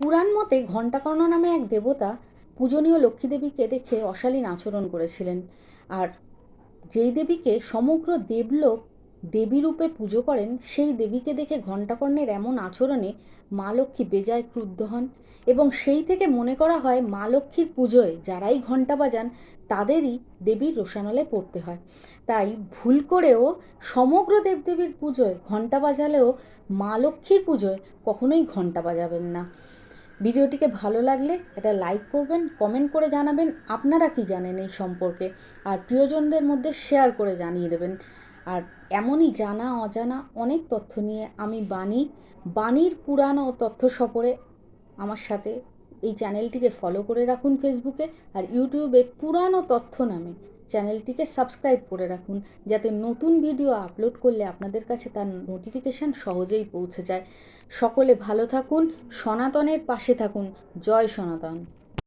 পুরাণ মতে ঘণ্টাকর্ণ নামে এক দেবতা পূজনীয় লক্ষ্মীদেবীকে দেখে অশালীন আচরণ করেছিলেন। আর যেই দেবীকে সমগ্র দেবলোক দেবী রূপে পুজো করেন, সেই দেবীকে দেখে ঘণ্টাকর্ণের এমন আচরণে মা লক্ষ্মী বেজায় ক্রুদ্ধ হন এবং সেই থেকে মনে করা হয় মা লক্ষ্মীর পুজোয় যারাই ঘণ্টা বাজান, তাদেরই দেবীর রোষানলে পড়তে হয়। তাই ভুল করেও সমগ্র দেবদেবীর পুজোয় ঘণ্টা বাজালেও মা লক্ষ্মীর পুজোয় কখনোই ঘণ্টা বাজাবেন না। ভিডিওটিকে ভালো লাগলে এটা লাইক করবেন, কমেন্ট করে জানাবেন আপনারা কি জানেন এই সম্পর্কে। আর প্রিয়জনদের মধ্যে শেয়ার করে জানিয়ে দেবেন। আর এমনই জানা অজানা অনেক তথ্য নিয়ে আমি বাণী, বাণীর পুরানো তথ্য সফরে আমার সাথে এই চ্যানেলটিকে ফলো করে রাখুন ফেসবুকে আর ইউটিউবে পুরানো তথ্য নামে। চ্যানেলটিকে সাবস্ক্রাইব করে রাখুন, যাতে নতুন ভিডিও আপলোড করলে আপনাদের কাছে তার নোটিফিকেশান সহজেই পৌঁছে যায়। সকলে ভালো থাকুন, সনাতনের পাশে থাকুন। জয় সনাতন।